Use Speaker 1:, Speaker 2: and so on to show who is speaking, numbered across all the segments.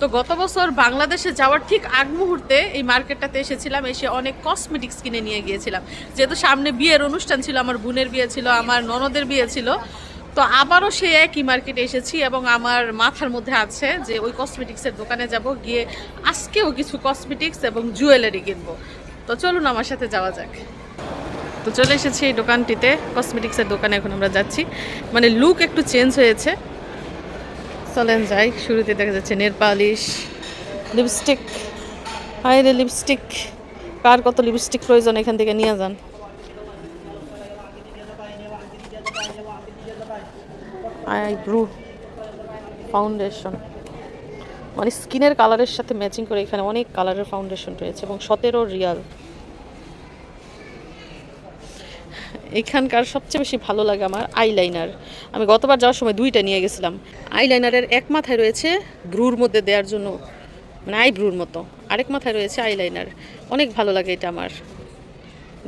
Speaker 1: তো গত বছর বাংলাদেশে যাওয়ার ঠিক আগ মুহূর্তে এই মার্কেটটাতে এসেছিলাম, এসে অনেক কসমেটিক্স কিনে নিয়ে গিয়েছিলাম। যেহেতু সামনে বিয়ের অনুষ্ঠান ছিল, আমার বোনের বিয়ে ছিল, আমার ননদের বিয়ে ছিল, তো আবারও সেই একই মার্কেটে এসেছি এবং আমার মাথার মধ্যে আছে যে ওই কসমেটিক্সের দোকানে যাব, গিয়ে আজকেও কিছু কসমেটিক্স এবং জুয়েলারি কিনবো। তো চলুন আমার সাথে যাওয়া যাক। তো চলে এসেছি এই দোকানটিতে কসমেটিক্সের দোকানে এখন আমরা যাচ্ছি। মানে লুক একটু চেঞ্জ হয়েছে। চলেন যাই। শুরুতে দেখা যাচ্ছে নেল পালিশ, লিপস্টিক। হাইরে লিপস্টিক। কার কত লিপস্টিক প্রয়োজন এখান থেকে নিয়ে যান। Eyebrow foundation. মানে স্কিনের কালারের সাথে ম্যাচিং করে এখানে অনেক কালারের ফাউন্ডেশন রয়েছে এবং সতেরো রিয়াল। এখানকার সবচেয়ে বেশি ভালো লাগে আমার আইলাইনার। আমি গতবার যাওয়ার সময় দুইটা নিয়ে গেছিলাম। আইলাইনারের এক মাথায় রয়েছে ব্রুর মধ্যে দেওয়ার জন্য মানে আই ব্রুর মতো। আরেক মাথায় রয়েছে আইলাইনার। অনেক ভালো লাগে এটা আমার।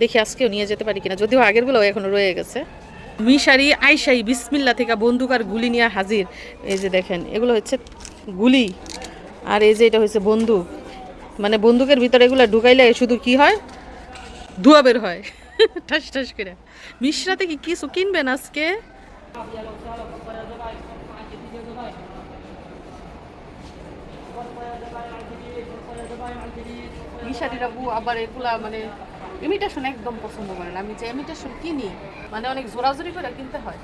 Speaker 1: দেখি আজকেও নিয়ে যেতে পারি কিনা, যদিও আগেরগুলো এখনও রয়ে গেছে। মিশারি আইসাই বিসমিল্লা থেকে বন্দুক আর গুলি নিয়ে হাজির। এই যে দেখেন, এগুলো হচ্ছে গুলি। আর এই যে এটা হচ্ছে বন্দুক। মানে বন্দুকের ভিতরে এগুলো ঢুকাইলে শুধু কি হয়? ধোয়া বের হয়। ঠাস ঠাস করে মিশ্রাতে কি কিছু কিনবেন আজকে মিশারিরা আবার এগুলা মানে ইমিটেশন একদম পছন্দ করেন আমি যে ইমিটেশন কিনি মানে অনেক জোরাজোরি করে কিনতে হয়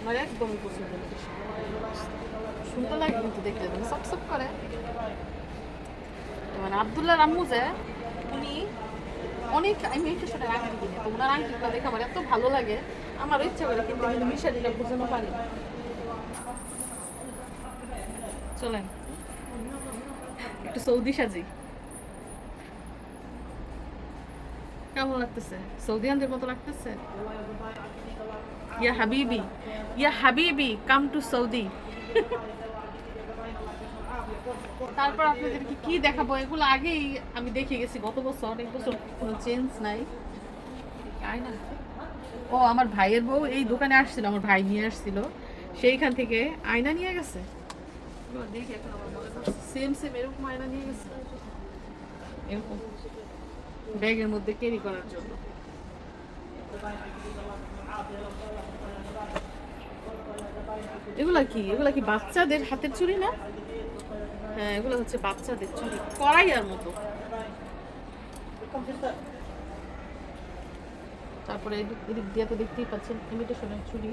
Speaker 1: আমার একদমই পছন্দ না সুন্দর লাগে কিন্তু মানে সব সব করে মানে আবদুল্লাহ রাম্মু যে উনি অনেক ইমিটেশনের আংটি কিনে, তো ওনার আংটিগুলো দেখে আমার এত ভালো লাগে। আমার ইচ্ছা করে কিন্তু কিন্তু মিশারিটা বোঝানো পারি। চলেন। একটু সৌদি সাজি। কেমন লাগতেছে? সৌদি সৌদিয়ানদের মতো লাগতেছে? ইয়া হাবিবি ইয়া হাবিবি কাম টু সৌদি। তারপর আপনাদেরকে কি দেখাবো? এগুলো আগেই আমি দেখে গেছি। গত বছর অনেক বছর কোনো চেঞ্জ নাই। ও আমার ভাইয়ের বউ এই দোকানে আসছিল আমার ভাই নিয়ে আসছিল। সেইখান থেকে আয়না নিয়ে গেছে? সেম সেম এরকম আয়না নিয়ে গেছে। এরকম। ব্যাগের মধ্যে ক্যারি করার জন্য। এগুলা কি? এগুলা কি বাচ্চাদের হাতের চুড়ি না? এগুলো হচ্ছে বাচ্চাদের চুড়ি, কড়াইয়ার মতো। তারপরে এদিক দিয়ে তো দেখতেই পাচ্ছেন ইমিটেশনের চুড়ি।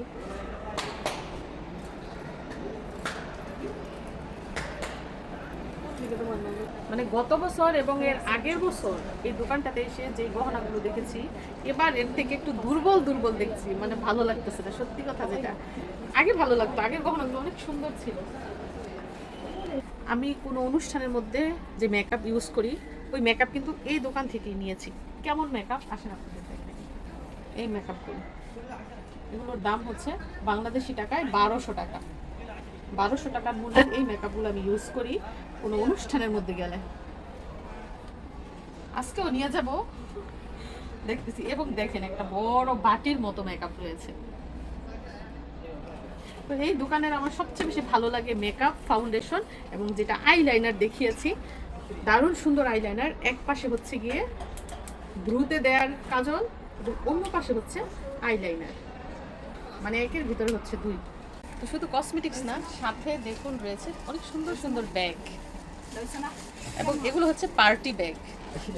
Speaker 1: মানে গত বছর এবং এর আগের বছর এই দোকানটাতে এসে যে গহনাগুলো দেখেছি, এবার এর থেকে একটু দুর্বল দুর্বল দেখছি। মানে ভালো লাগতেছে না, সত্যি কথা যেটা। আগে ভালো লাগতো, আগের গহনাগুলো অনেক সুন্দর ছিল। আমি কোনো অনুষ্ঠানের মধ্যে যে মেকআপ ইউজ করি, ওই মেকআপ কিন্তু এই দোকান থেকেই নিয়েছি। কেমন মেকআপ আসেন আপনাদের এই মেকআপগুলো এগুলোর দাম হচ্ছে বাংলাদেশি টাকায় বারোশো টাকা। বারোশো টাকার মূল্যের এই মেকআপগুলো আমি ইউজ করি কোনো অনুষ্ঠানের মধ্যে গেলে। আজকেও নিয়ে যাব। দেখতেছি। এবং দেখেন একটা বড় বাটির মতো মেকআপ রয়েছে। তো এই দোকানের আমার সবচেয়ে বেশি ভালো লাগে মেকআপ ফাউন্ডেশন এবং যেটা আইলাইনার দেখিয়েছি। দারুণ সুন্দর আইলাইনার এক পাশে হচ্ছে গিয়ে ভ্রুতে দেয়ার কাজল এবং অন্য পাশে হচ্ছে আইলাইনার মানে একের ভিতরে হচ্ছে দুই। তো শুধু কসমেটিক্স না, সাথে দেখুন রয়েছে অনেক সুন্দর সুন্দর ব্যাগ এবং এগুলো হচ্ছে পার্টি ব্যাগ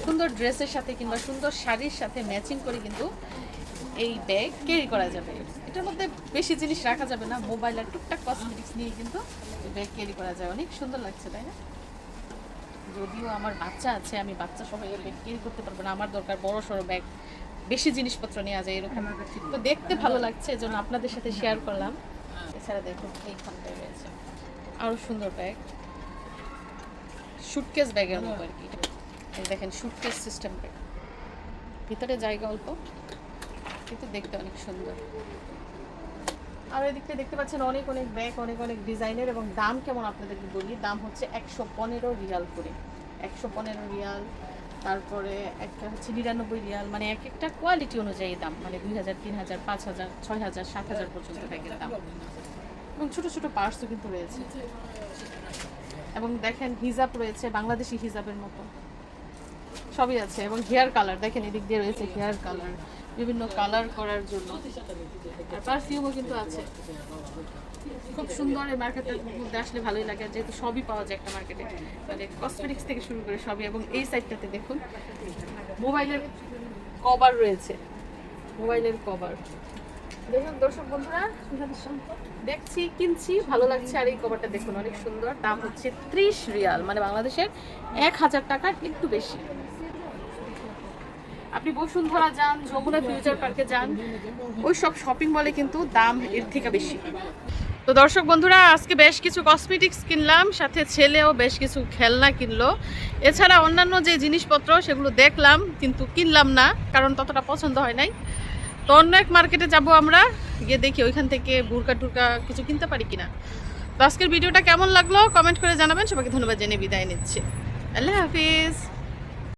Speaker 1: সুন্দর ড্রেসের সাথে কিংবা সুন্দর শাড়ির সাথে ম্যাচিং করে কিন্তু এই ব্যাগ ক্যারি করা যাবে। এটার মধ্যে বেশি জিনিস রাখা যাবে না মোবাইল আর টুকটাক কসমেটিক্স নিয়ে কিন্তু ব্যাগ ক্যারি করা যায়। অনেক সুন্দর লাগছে তাই না? যদিও আমার বাচ্চা আছে আমি বাচ্চা সবাই ব্যাগ ক্যারি করতে পারব না। আমার দরকার বড় সড়ো ব্যাগ বেশি জিনিসপত্র নেওয়া যায় এরকম। তো দেখতে ভালো লাগছে এজন্য আপনাদের সাথে শেয়ার করলাম। এছাড়া দেখুন এইখানটায় রয়েছে। আরও সুন্দর ব্যাগ সুটকেস ব্যাগের মতো আর কি। দেখেন সুটকেস সিস্টেম ব্যাগ ভিতরে জায়গা অল্প। কিন্তু দেখতে অনেক সুন্দর। আর এদিকটা দেখতে পাচ্ছেন অনেক অনেক ব্যাগ, অনেক অনেক ডিজাইনের এবং দাম কেমন আপনাদেরকে বলি? দাম হচ্ছে একশো পনেরো রিয়াল করে। একশো পনেরো রিয়াল, তারপরে একটা হচ্ছে নিরানব্বই রিয়াল মানে এক একটা কোয়ালিটি অনুযায়ী দাম মানে দুই হাজার, তিন হাজার, পাঁচ হাজার, ছয় হাজার, সাত হাজার পর্যন্ত ব্যাগের দাম। এবং ছোটো ছোটো পার্টসও কিন্তু রয়েছে। এবং দেখেন হিজাব রয়েছে, বাংলাদেশি হিজাবের মতো। সবই আছে। এবং হেয়ার কালার, দেখেন এদিক দিয়ে রয়েছে হেয়ার কালার। বিভিন্ন কালার করার জন্য। আর পারফিউমও কিন্তু আছে। খুব সুন্দর এই মার্কেটের মধ্যে আসলে ভালোই লাগে। যেহেতু সবই পাওয়া যায় একটা মার্কেটে মানে কসমেটিক্স থেকে শুরু করে সবই। এবং এই সাইডটাতে দেখুন মোবাইলের কভার রয়েছে। মোবাইলের কভার দেখুন দর্শক বন্ধুরা, দেখছি, কিনছি, ভালো লাগছে। আর এই কভারটা দেখুন, অনেক সুন্দর। দাম হচ্ছে ত্রিশ রিয়াল মানে বাংলাদেশের এক হাজার টাকার একটু বেশি। আপনি বসুন্ধরা যান, যমুনা ফিউচার পার্কে যান, ওই সব শপিং মলে কিন্তু দাম এর থেকে বেশি। তো দর্শক বন্ধুরা, আজকে বেশ কিছু কসমেটিক্স কিনলাম, সাথে ছেলেও বেশ কিছু খেলনা কিনলো। এছাড়া অন্যান্য যে জিনিসপত্র, সেগুলো দেখলাম, কিন্তু কিনলাম না, কারণ ততটা পছন্দ হয় নাই। তো অন্য এক মার্কেটে যাব আমরা, গিয়ে দেখি ওইখান থেকে বুরকা টুরকা কিছু কিনতে পারি কিনা। তো আজকের ভিডিওটা কেমন লাগল? কমেন্ট করে জানাবেন। সবাইকে ধন্যবাদ জেনে বিদায় নিচ্ছে। আল্লাহ হাফিজ।